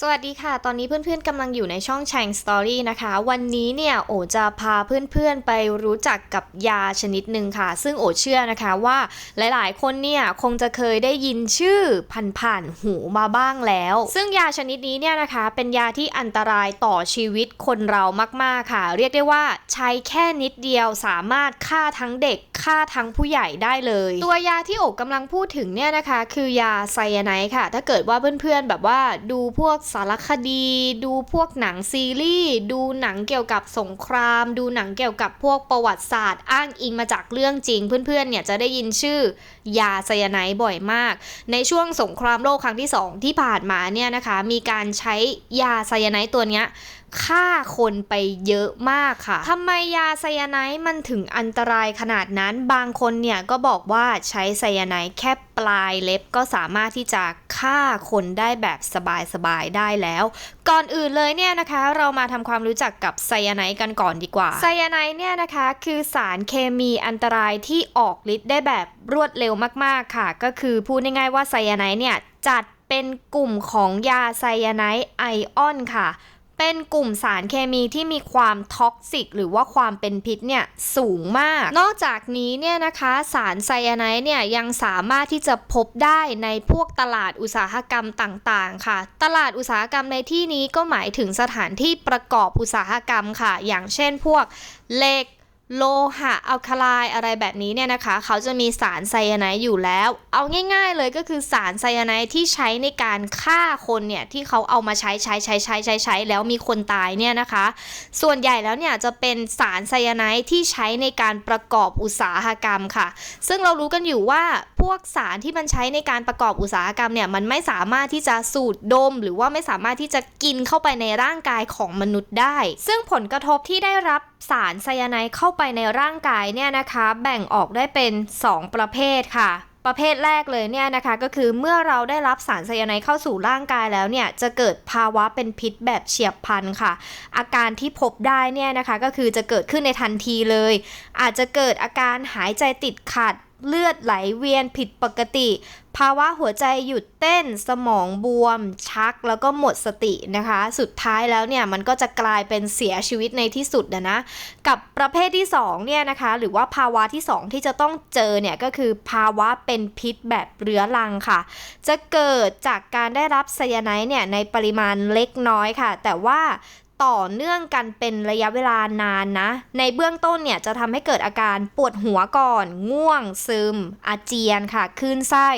สวัสดีค่ะ ตอนนี้เพื่อนๆกำลังอยู่ในช่องแชงสตอรี่นะคะ วันนี้เนี่ยโอจะพาเพื่อนๆไปรู้จักกับยาชนิดหนึ่งค่ะ ซึ่งโอเชื่อนะคะว่าหลายๆ คนเนี่ยคงจะเคยได้ยินชื่อผ่านๆหูมาบ้างแล้ว ซึ่งยาชนิดนี้เนี่ยนะคะ เป็นยาที่อันตรายต่อชีวิตคนเรามากๆค่ะ เรียกได้ว่าใช้แค่นิดเดียวสามารถฆ่าทั้งเด็กฆ่าทั้งผู้ใหญ่ได้เลย ตัวยาที่โอกำลังพูดถึงเนี่ยนะคะ คือยาไซยาไนค่ะ ถ้าเกิดว่าเพื่อนๆแบบว่าดูพวกสารคดี ดูพวกหนังซีรีส์ ดูหนังเกี่ยวกับสงคราม ดูหนังเกี่ยวกับพวกประวัติศาสตร์ อ้างอิงมาจากเรื่องจริง เพื่อนๆ เนี่ยจะได้ยินชื่อยาไซยาไนด์บ่อยมาก ในช่วงสงครามโลกครั้งที่ 2 ที่ผ่านมาเนี่ยนะคะ มีการใช้ยาไซยาไนด์ตัวเนี้ยฆ่าคนไปเยอะมากค่ะ ทำไมยาไซยาไนด์มันถึงอันตรายขนาดนั้น บางคนเนี่ยก็บอกว่าใช้ไซยาไนด์แค่ปลายเล็บก็สามารถที่จะ ฆ่าคนได้แบบสบายๆได้แล้ว ก่อนอื่นเลยเนี่ยนะคะ เรามาทำความรู้จักกับไซยาไนด์กันก่อนดีกว่า ไซยาไนด์เนี่ยนะคะคือสารเคมีอันตรายที่ออกฤทธิ์ได้แบบรวดเร็วมากๆค่ะ ก็คือพูดง่ายๆว่าไซยาไนด์เนี่ยจัดเป็นกลุ่มของยาไซยาไนด์ไอออนค่ะ เป็นกลุ่มสารเคมีที่มีความท็อกซิกหรือว่าความเป็นพิษเนี่ยสูงมาก นอกจากนี้เนี่ยนะคะสารไซยาไนด์เนี่ยยังสามารถที่จะพบได้ในพวกตลาดอุตสาหกรรมต่างๆ ค่ะ ตลาดอุตสาหกรรมในที่นี้ก็หมายถึงสถานที่ประกอบอุตสาหกรรมค่ะ อย่างเช่นพวกเหล็ก โลหะอัลคาไลอะไรแบบนี้เนี่ยนะคะ เขาจะมีสารไซยาไนด์อยู่แล้ว เอาง่าย ๆ เลยก็คือสารไซยาไนด์ที่ใช้ในการฆ่าคนเนี่ยที่เขาเอามาใช้ใช้ใช้ใช้ใช้ใช้แล้วมีคนตายเนี่ยนะคะ ส่วนใหญ่แล้วเนี่ยจะเป็นสารไซยาไนด์ที่ใช้ในการประกอบอุตสาหกรรมค่ะ ซึ่งเรารู้กันอยู่ว่าพวกสารที่มันใช้ในการประกอบอุตสาหกรรมเนี่ยมันไม่สามารถที่จะสูดดม หรือว่าไม่สามารถที่จะกินเข้าไปในร่างกายของมนุษย์ได้ ซึ่งผลกระทบที่ได้รับสารไซยาไนด์เข้าไปในร่างกายเนี่ยนะคะแบ่งออกได้เป็น 2 ประเภทค่ะ ประเภทแรกเลยเนี่ยนะคะก็คือเมื่อเราได้รับสารไซยาไนด์เข้าสู่ร่างกายแล้วเนี่ยจะเกิดภาวะเป็นพิษแบบเฉียบพลันค่ะ อาการที่พบได้เนี่ยนะคะก็คือจะเกิดขึ้นในทันทีเลย อาจจะเกิดอาการหายใจติดขัด เลือดไหลเวียนผิดปกติ ภาวะหัวใจหยุดเต้นสมองบวม ชักแล้วก็หมดสตินะคะ สุดท้ายแล้วเนี่ยมันก็จะกลายเป็นเสียชีวิตในที่สุดนะนะกับประเภทที่2เนี่ยนะคะหรือว่าภาวะที่ 2 ที่จะต้องเจอเนี่ยก็คือภาวะเป็นพิษแบบเรื้อรังค่ะ จะเกิดจากการได้รับไซยาไนด์เนี่ยในปริมาณเล็กน้อยค่ะ แต่ว่า ต่อเนื่องกันเป็นระยะเวลานานนะ ในเบื้องต้นเนี่ยจะทำให้เกิดอาการปวดหัวก่อน ง่วง ซึม อาเจียนค่ะคลื่นไส้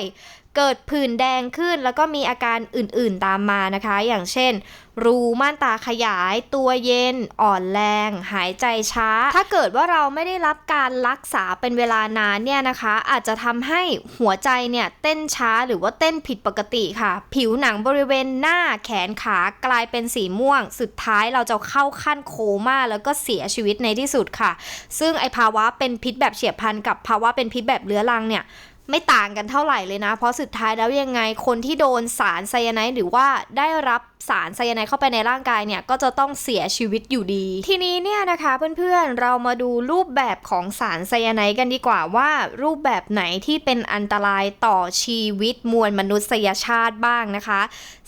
เกิดผื่นแดงขึ้น แล้วก็มีอาการอื่นๆตามมานะคะ อย่างเช่น รูม่านตาขยาย ตัวเย็น อ่อนแรง หายใจช้า ถ้าเกิดว่าเราไม่ได้รับการรักษาเป็นเวลานานเนี่ยนะคะ อาจจะทำให้หัวใจเนี่ยเต้นช้าหรือว่าเต้นผิดปกติค่ะ ผิวหนังบริเวณหน้าแขนขากลายเป็นสีม่วง สุดท้ายเราจะเข้าขั้นโคม่าแล้วก็เสียชีวิตในที่สุดค่ะ ซึ่งไอภาวะเป็นพิษแบบเฉียบพลันกับภาวะเป็นพิษแบบเรื้อรังเนี่ย ไม่ต่างกันเท่าไหร่เลยนะ เพราะสุดท้ายแล้วยังไงคนที่โดนสารไซยาไนด์หรือว่าได้รับสารไซยาไนด์เข้าไปในร่างกายเนี่ยก็จะต้องเสียชีวิตอยู่ดี ทีนี้เนี่ยนะคะเพื่อนๆเรามาดูรูปแบบของสารไซยาไนด์กันดีกว่าว่ารูปแบบไหนที่เป็นอันตรายต่อชีวิตมวลมนุษยชาติบ้างนะคะ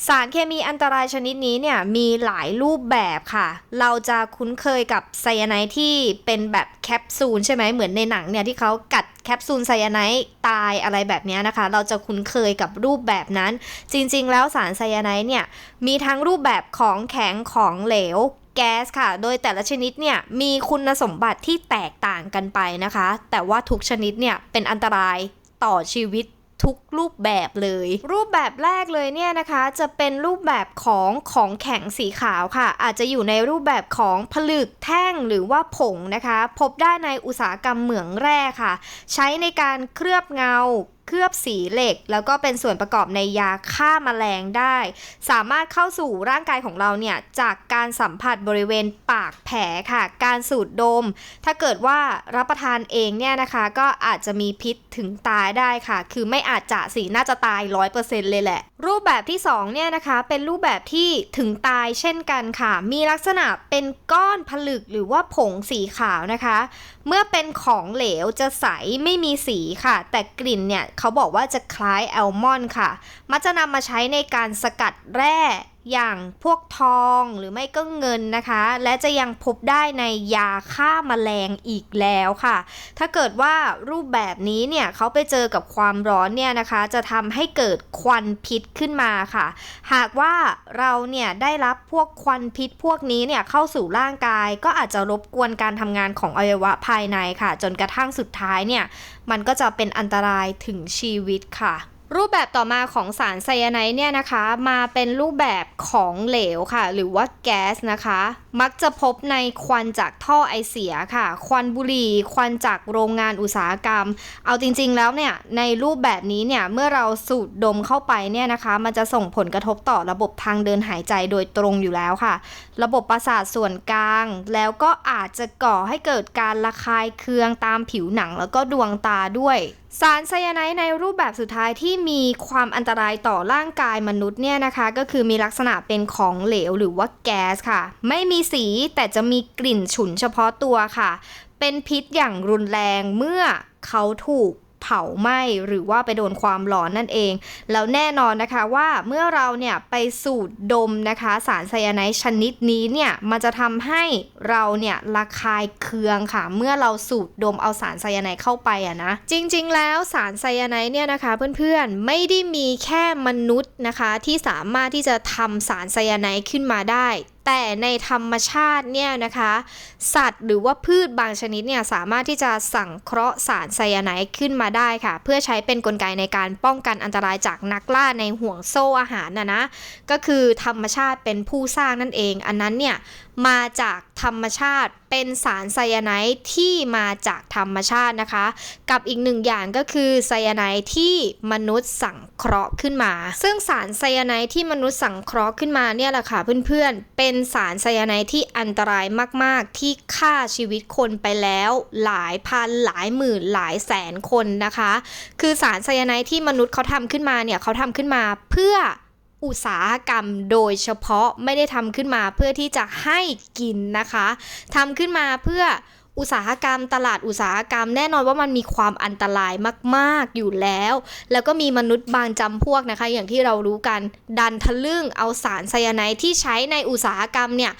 สารเคมีอันตรายชนิดนี้เนี่ยมีหลายรูปแบบค่ะ เราจะคุ้นเคยกับไซยาไนด์ที่เป็นแบบแคปซูลใช่ไหมเหมือนในหนังเนี่ยที่เขากัดแคปซูลไซยาไนด์ตายอะไรแบบนี้นะคะ เราจะคุ้นเคยกับรูปแบบนั้น จริงๆ แล้วสารไซยาไนด์เนี่ยมีทั้งรูปแบบของแข็งของเหลวแก๊สค่ะ โดยแต่ละชนิดเนี่ยมีคุณสมบัติที่แตกต่างกันไปนะคะ แต่ว่าทุกชนิดเนี่ยเป็นอันตรายต่อชีวิตทุกรูปแบบเลย รูปแบบแรกเลยเนี่ยนะคะจะเป็นรูปแบบของของแข็งสีขาวค่ะ อาจจะอยู่ในรูปแบบของผลึกแท่งหรือว่าผงนะคะ พบได้ในอุตสาหกรรมเหมืองแร่ค่ะ ใช้ในการเคลือบเงา เคลือบสีเหล็ก แล้วก็เป็นส่วนประกอบในยาฆ่ามาแมลงได้ สามารถเข้าสู่ร่างกายของเราเนี่ยจากการสัมผัสบริเวณปากแผลค่ะ การสูดดม ถ้าเกิดว่ารับประทานเองเนี่ยนะคะ ก็อาจจะมีพิษถึงตายได้ค่ะ คือไม่อาจจะสีน่าจะตาย 100%เลยแหละ รูปแบบที่ 2 เนี่ยนะคะ เป็นรูปแบบที่ถึงตายเช่นกันค่ะ มีลักษณะเป็นก้อนผลึกหรือว่าผงสีขาวนะคะ เมื่อเป็นของเหลวจะใสไม่มีสีค่ะ แต่กลิ่นเนี่ยเขาบอกว่าจะคล้ายแอลมอนด์ค่ะ มักจะนำมาใช้ในการสกัดแร่อย่างพวกทองหรือไม่ก็เงินนะคะ และจะยังพบได้ในยาฆ่าแมลงอีกแล้วค่ะ ถ้าเกิดว่ารูปแบบนี้เนี่ยเขาไปเจอกับความร้อนเนี่ยนะคะ จะทำให้เกิดควันพิษขึ้นมาค่ะ หากว่าเราเนี่ยได้รับพวกควันพิษพวกนี้เนี่ยเข้าสู่ร่างกาย ก็อาจจะรบกวนการทำงานของอวัยวะภายในค่ะ จนกระทั่งสุดท้ายเนี่ยมันก็จะเป็นอันตรายถึงชีวิตค่ะ รูปแบบต่อมาของสารไซยาไนด์เนี่ยนะคะ มาเป็นรูปแบบของเหลวค่ะ หรือว่าแก๊สนะคะมักจะพบในควันจากท่อไอเสียค่ะ ควันบุหรี่ ควันจากโรงงานอุตสาหกรรม เอาจริงๆแล้วเนี่ย ในรูปแบบนี้เนี่ย เมื่อเราสูดดมเข้าไปเนี่ยนะคะ มันจะส่งผลกระทบต่อระบบทางเดินหายใจโดยตรงอยู่แล้วค่ะ ระบบประสาทส่วนกลาง แล้วก็อาจจะก่อให้เกิดการระคายเคืองตามผิวหนังแล้วก็ดวงตาด้วยสารไซยาไนด์ในรูปแบบสุดท้ายที่มีความอันตรายต่อร่างกายมนุษย์เนี่ยนะคะ ก็คือมีลักษณะเป็นของเหลวหรือว่าแก๊สค่ะ ไม่มีสีแต่จะมีกลิ่นฉุนเฉพาะตัวค่ะ เป็นพิษอย่างรุนแรงเมื่อเขาถูกเผาไหม้หรือว่าไปโดนความร้อนนั่นเอง แล้วแน่นอนนะคะว่าเมื่อเราเนี่ยไปสูดดมนะคะสารไซยาไนด์ชนิดนี้เนี่ยมันจะทำให้เราเนี่ยระคายเคืองค่ะ เมื่อเราสูดดมเอาสารไซยาไนด์เข้าไปอะนะจริงๆ แล้วสารไซยาไนด์เนี่ยนะคะเพื่อนๆไม่ได้มีแค่มนุษย์นะคะที่สามารถที่จะทำสารไซยาไนด์ขึ้นมาได้แต่ในธรรมชาติเนี่ยนะคะ สัตว์หรือว่าพืชบางชนิดเนี่ยสามารถที่จะสังเคราะห์สารไซยาไนด์ขึ้นมาได้ค่ะ เพื่อใช้เป็นนกลไกในการป้องกันอันตรายจากนักล่าในห่วงโซ่อาหารนะนะก็คือธรรมชาติเป็นผู้สร้างนั่นเอง อันนั้นเนี่ย มาจากธรรมชาติเป็นสารไซยาไนด์ที่มาจากธรรมชาตินะคะ กับอีกหนึ่งอย่างก็คือไซยาไนด์ที่มนุษย์สังเคราะห์ขึ้นมา ซึ่งสารไซยาไนด์ที่มนุษย์สังเคราะห์ขึ้นมาเนี่ยแหละค่ะเพื่อนๆ เป็นสารไซยาไนด์ที่อันตรายมากๆ ที่ฆ่าชีวิตคนไปแล้วหลายพันหลายหมื่นหลายแสนคนนะคะ คือสารไซยาไนด์ที่มนุษย์เขาทำขึ้นมาเนี่ยเขาทำขึ้นมาเพื่อ อุตสาหกรรมโดยเฉพาะไม่ได้ทำขึ้นมาเพื่อที่จะให้กินนะคะทำขึ้นมาเพื่ออุตสาหกรรมตลาดอุตสาหกรรมแน่นอนว่ามันมีความอันตรายมากๆอยู่แล้ว แล้วก็มีมนุษย์บางจำพวกนะคะ อย่างที่เรารู้กันดันทะลึ่งเอาสารไซยาไนด์ที่ใช้ในอุตสาหกรรมเนี่ย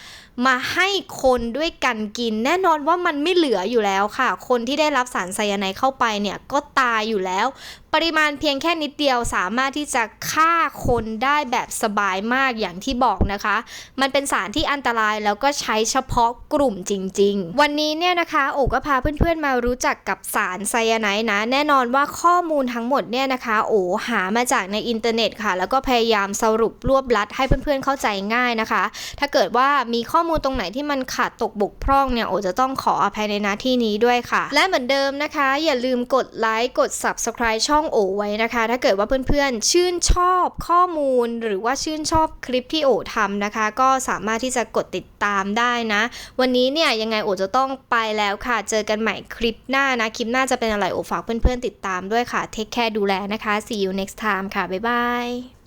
มาให้คนด้วยกันกิน แน่นอนว่ามันไม่เหลืออยู่แล้วค่ะ คนที่ได้รับสารไซยาไนด์เข้าไปเนี่ยก็ตายอยู่แล้ว ปริมาณเพียงแค่นิดเดียวสามารถที่จะฆ่าคนได้แบบสบายมากอย่างที่บอกนะคะ มันเป็นสารที่อันตรายแล้วก็ใช้เฉพาะกลุ่มจริง ๆ วันนี้เนี่ยนะคะโอก็พาเพื่อนๆมารู้จักกับสารไซยาไนด์นะ แน่นอนว่าข้อมูลทั้งหมดเนี่ยนะคะโอหามาจากในอินเทอร์เน็ตค่ะ แล้วก็พยายามสรุปรวบลัดให้เพื่อนๆเข้าใจง่ายนะคะ ถ้าเกิดว่ามีข้อมูลมูลตรงไหนที่มันขาดตกบกพร่องเนี่ยโอจะต้องขออภัยในหน้าที่นี้ด้วยค่ะ และเหมือนเดิมนะคะ อย่าลืมกดไลค์กด subscribe ช่องโอไว้นะคะ ถ้าเกิดว่าเพื่อนๆ ชื่นชอบข้อมูลหรือว่าชื่นชอบคลิปที่โอทำนะคะ ก็สามารถที่จะกดติดตามได้นะ วันนี้เนี่ยยังไงโอจะต้องไปแล้วค่ะ เจอกันใหม่คลิปหน้านะ คลิปหน้าจะเป็นอะไรโอฝากเพื่อนๆติดตามด้วยค่ะเทคแคร์ดูแลนะคะ see you next time ค่ะบ๊ายบาย